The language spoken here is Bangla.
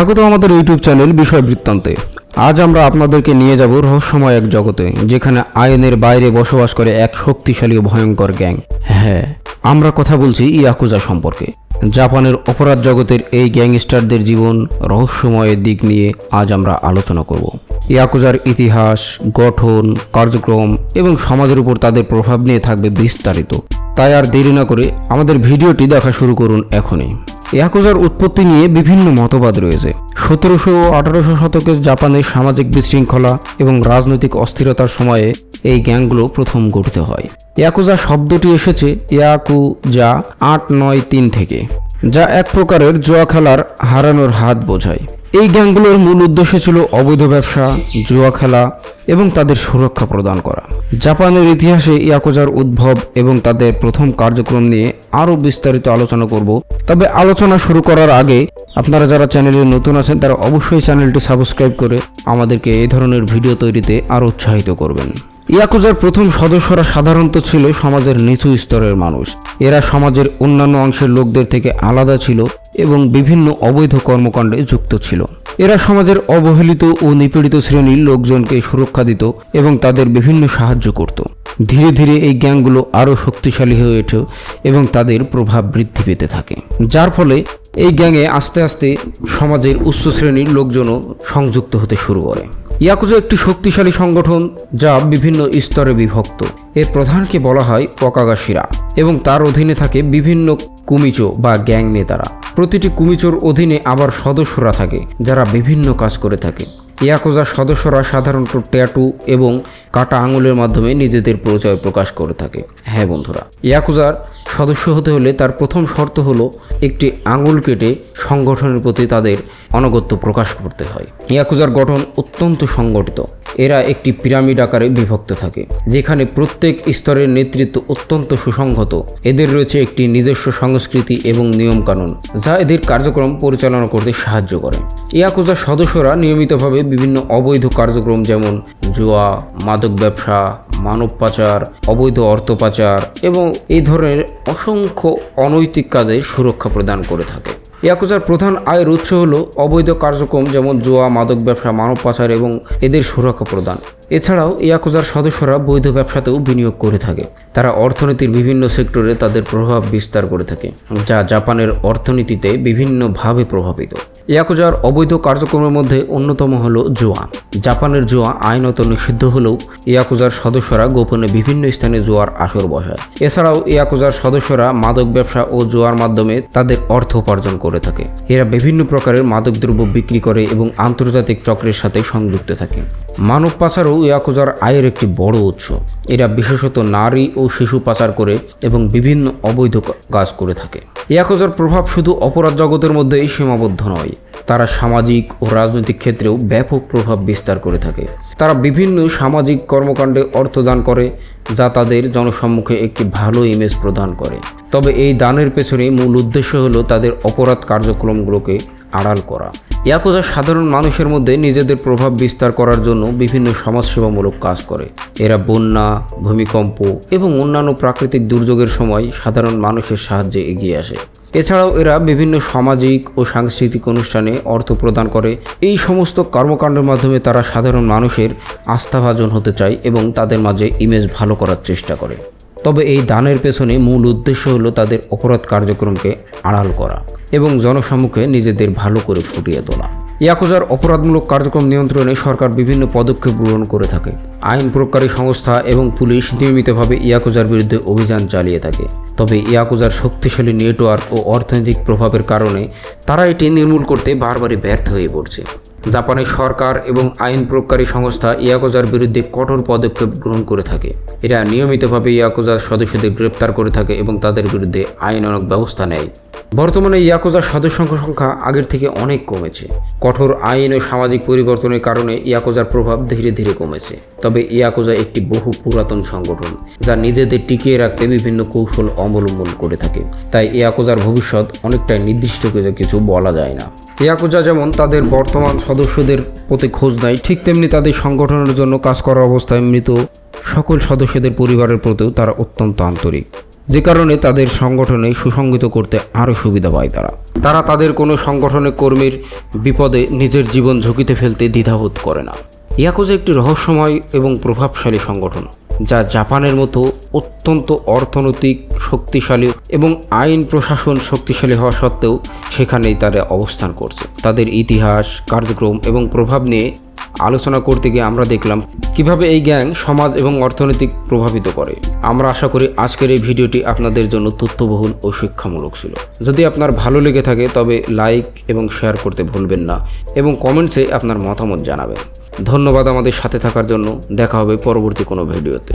স্বাগত আমাদের ইউটিউব চ্যানেল বিষয় বৃত্তান্তে আজ আমরা আপনাদেরকে নিয়ে যাব রহস্যময় এক জগতে, যেখানে আইনের বাইরে বসবাস করে এক শক্তিশালী ভয়ঙ্কর গ্যাং। হ্যাঁ আমরা কথা বলছি ইয়াকুজা সম্পর্কে। জাপানের অপরাধ জগতের এই গ্যাংস্টারদের জীবন রহস্যময়ের দিক নিয়ে আজ আমরা আলোচনা করব। ইয়াকুজার ইতিহাস, গঠন, কার্যক্রম এবং সমাজের উপর তাদের প্রভাব নিয়ে থাকবে বিস্তারিত। তাই আর দেরি না করে আমাদের ভিডিওটি দেখা শুরু করুন এখনই। ইয়াকুজার উৎপত্তি নিয়ে বিভিন্ন মতবাদ রয়েছে। সতেরোশো ও আঠারোশো শতকের জাপানের সামাজিক বিশৃঙ্খলা এবং রাজনৈতিক অস্থিরতার সময়ে এই গ্যাংগুলো প্রথম গঠিত হয়। ইয়াকুজা শব্দটি এসেছে ইয়াকু যা আট নয় তিন থেকে। যা এক প্রকারের জুয়া খেলার হারানোর হাত বোঝায়। এই গ্যাংগুলোর মূল উদ্দেশ্য ছিল অবৈধ ব্যবসা, জুয়া খেলা এবং তাদের সুরক্ষা প্রদান করা। জাপানের ইতিহাসে ইয়াকোজার উদ্ভব এবং তাদের প্রথম কার্যক্রম নিয়ে আরও বিস্তারিত আলোচনা করব। তবে আলোচনা শুরু করার আগে আপনারা যারা চ্যানেলে নতুন আছেন, তারা অবশ্যই চ্যানেলটি সাবস্ক্রাইব করে আমাদেরকে এই ধরনের ভিডিও তৈরিতে আরও উৎসাহিত করবেন। ইয়াকুজার প্রথম সদস্যরা সাধারণত ছিল সমাজের নিচু স্তরের মানুষ। এরা সমাজের অন্যান্য অংশের লোকদের থেকে আলাদা ছিল এবং বিভিন্ন অবৈধ কর্মকাণ্ডে যুক্ত ছিল। এরা সমাজের অবহেলিত ও নিপীড়িত শ্রেণির লোকজনকে সুরক্ষা দিত এবং তাদের বিভিন্ন সাহায্য করত। ধীরে ধীরে এই গ্যাংগুলো আরও শক্তিশালী হয়ে ওঠে এবং তাদের প্রভাব বৃদ্ধি পেতে থাকে। যার ফলে এই গ্যাংয়ে আস্তে আস্তে সমাজের উচ্চ শ্রেণির লোকজনও সংযুক্ত হতে শুরু করে। ইয়াকুজো একটি শক্তিশালী সংগঠন যা বিভিন্ন স্তরে বিভক্ত। এর প্রধানকে বলা হয় পকাগাশিরা এবং তার অধীনে থাকে বিভিন্ন কুমিচো বা গ্যাং নেতারা। প্রতিটি কুমিচোর অধীনে আবার সদস্যরা থাকে, যারা বিভিন্ন কাজ করে থাকে। ইয়াকুজার সদস্যরা সাধারণত ট্যাটু এবং কাটা আঙুলের মাধ্যমে নিজেদের পরিচয় প্রকাশ করে থাকে। হ্যাঁ বন্ধুরা, ইয়াকুজার সদস্য হতে হলে তার প্রথম শর্ত হলো একটি আঙুল কেটে সংগঠনের প্রতি তাদের অনগত্য প্রকাশ করতে হয়। ইয়াকুজার গঠন অত্যন্ত সংগঠিত। এরা একটি পিরামিড আকারে বিভক্ত থাকে, যেখানে প্রত্যেক স্তরের নেতৃত্ব অত্যন্ত সুসংহত। এদের রয়েছে একটি নিজস্ব সংস্কৃতি এবং নিয়মকানুন, যা এদের কার্যক্রম পরিচালনা করতে সাহায্য করে। ইয়াকুজার সদস্যরা নিয়মিতভাবে বিভিন্ন অবৈধ কার্যক্রম যেমন জুয়া, মাদক ব্যবসা, মানব পাচার, অবৈধ অর্থ পাচার এবং এই ধরনের অসংখ্য অনৈতিক কাজে সুরক্ষা প্রদান করে থাকে। ইয়াকুজার প্রধান আয়ের উৎস হল অবৈধ কার্যক্রম যেমন জুয়া, মাদক ব্যবসা, মানব পাচার এবং এদের সুরক্ষা প্রদান। এছাড়াও ইয়াকুজার সদস্যরা বৈধ ব্যবসাতেও বিনিয়োগ করে থাকে। তারা অর্থনীতির বিভিন্ন সেক্টরে তাদের প্রভাব বিস্তার করে থাকে, যা জাপানের অর্থনীতিতে বিভিন্নভাবে প্রভাবিত। ইয়াকুজার অবৈধ কার্যক্রমের মধ্যে অন্যতম হল জুয়া। জাপানের জুয়া আইনত নিষিদ্ধ হলেও ইয়াকুজার সদস্যরা গোপনে বিভিন্ন স্থানে জুয়ার আসর বসায়। এছাড়াও ইয়াকুজার সদস্যরা মাদক ব্যবসা ও জুয়ার মাধ্যমে তাদের অর্থ উপার্জন করে থাকে। এরা বিভিন্ন প্রকারের মাদকদ্রব্য বিক্রি করে এবং আন্তর্জাতিক চক্রের সাথে সংযুক্ত থাকে। মানব পাচারও ইয়াকুজার আয়ের একটি বড় উৎস। এরা বিশেষত নারী ও শিশু পাচার করে এবং বিভিন্ন অবৈধ কাজ করে থাকে। ইয়াকুজার প্রভাব শুধু অপরাধ জগতের মধ্যেই সীমাবদ্ধ নয়, তারা সামাজিক ও রাজনৈতিক ক্ষেত্রেও ব্যাপক প্রভাব বিস্তার করে থাকে। তারা বিভিন্ন সামাজিক কর্মকাণ্ডে অর্থদান করে, যা তাদের জনসম্মুখে একটি ভালো ইমেজ প্রদান করে। তবে এই দানের পেছনে মূল উদ্দেশ্য হলো তাদের অপরাধ কার্যক্রমগুলোকে আড়াল করা। ইয়াকুজা সাধারণ মানুষের মধ্যে নিজেদের প্রভাব বিস্তার করার জন্য বিভিন্ন সমাজসেবামূলক কাজ করে। এরা বন্যা, ভূমিকম্প এবং অন্যান্য প্রাকৃতিক দুর্যোগের সময় সাধারণ মানুষের সাহায্যে এগিয়ে আসে। এছাড়াও এরা বিভিন্ন সামাজিক ও সাংস্কৃতিক অনুষ্ঠানে অর্থ প্রদান করে। এই সমস্ত কর্মকাণ্ডের মাধ্যমে তারা সাধারণ মানুষের আস্থাভাজন হতে চায় এবং তাদের মাঝে ইমেজ ভালো করার চেষ্টা করে। তবে এই দানের পেছনে মূল উদ্দেশ্য হলো তাদের অপরাধ কার্যক্রমকে আড়াল করা এবং জনসম্মুখে নিজেদের ভালো করে ফুটিয়ে তোলা। ইয়াকুজার অপরাধমূলক কার্যক্রম নিয়ন্ত্রণে সরকার বিভিন্ন পদক্ষেপ গ্রহণ করে থাকে। আইন প্রয়োগকারী সংস্থা এবং পুলিশ নিয়মিতভাবে ইয়াকুজার বিরুদ্ধে অভিযান চালিয়ে থাকে। তবে ইয়াকুজার শক্তিশালী নেটওয়ার্ক ও অর্থনৈতিক প্রভাবের কারণে তারা এটি নির্মূল করতে বারবারই ব্যর্থ হয়ে পড়ছে। জাপানের সরকার এবং আইন প্রয়োগকারী সংস্থা ইয়াকোজার বিরুদ্ধে কঠোর পদক্ষেপ গ্রহণ করে থাকে। এরা নিয়মিতভাবে ইয়াকোজার সদস্যদের গ্রেপ্তার করে থাকে এবং তাদের বিরুদ্ধে আইনানক ব্যবস্থা নেয়। বর্তমানে ইয়াকোজার সদস্য সংখ্যা আগের থেকে অনেক কমেছে। কঠোর আইন ও সামাজিক পরিবর্তনের কারণে ইয়াকোজার প্রভাব ধীরে ধীরে কমেছে। তবে ইয়াকোজা একটি বহু পুরাতন সংগঠন, যা নিজেদের টিকিয়ে রাখতে বিভিন্ন কৌশল অবলম্বন করে থাকে। তাই ইয়াকোজার ভবিষ্যৎ অনেকটাই নির্দিষ্ট কিছু বলা যায় না। ইয়াকুজা যেমন তাদের বর্তমান সদস্যদের প্রতি খোঁজ নেয়, ঠিক তেমনি তাদের সংগঠনের জন্য কাজ করার অবস্থায় মৃত সকল সদস্যদের পরিবারের প্রতিও তারা অত্যন্ত আন্তরিক। যে কারণে তাদের সংগঠনে সুসংগঠিত করতে আরও সুবিধা পায় তারা। তারা তাদের কোনো সংগঠনের কর্মীর বিপদে নিজের জীবন ঝুঁকিতে ফেলতে দ্বিধাবোধ করে না। ইয়াকুজা একটি রহস্যময় এবং প্রভাবশালী সংগঠন। যা জাপানের মতো অত্যন্ত অর্থনৈতিক শক্তিশালী এবং আইন প্রশাসন শক্তিশালী হওয়া সত্ত্বেও সেখানেই তারা অবস্থান করছে। তাদের ইতিহাস, কার্যক্রম এবং প্রভাব নিয়ে আলোচনা করতে গিয়ে আমরা দেখলাম কীভাবে এই গ্যাং সমাজ এবং অর্থনৈতিক প্রভাবিত করে। আমরা আশা করি আজকের এই ভিডিওটি আপনাদের জন্য তথ্যবহুল ও শিক্ষামূলক ছিল। যদি আপনার ভালো লেগে থাকে, তবে লাইক এবং শেয়ার করতে ভুলবেন না এবং কমেন্টসে আপনার মতামত জানাবেন। ধন্যবাদ আমাদের সাথে থাকার জন্য। দেখা হবে পরবর্তী কোনো ভিডিওতে।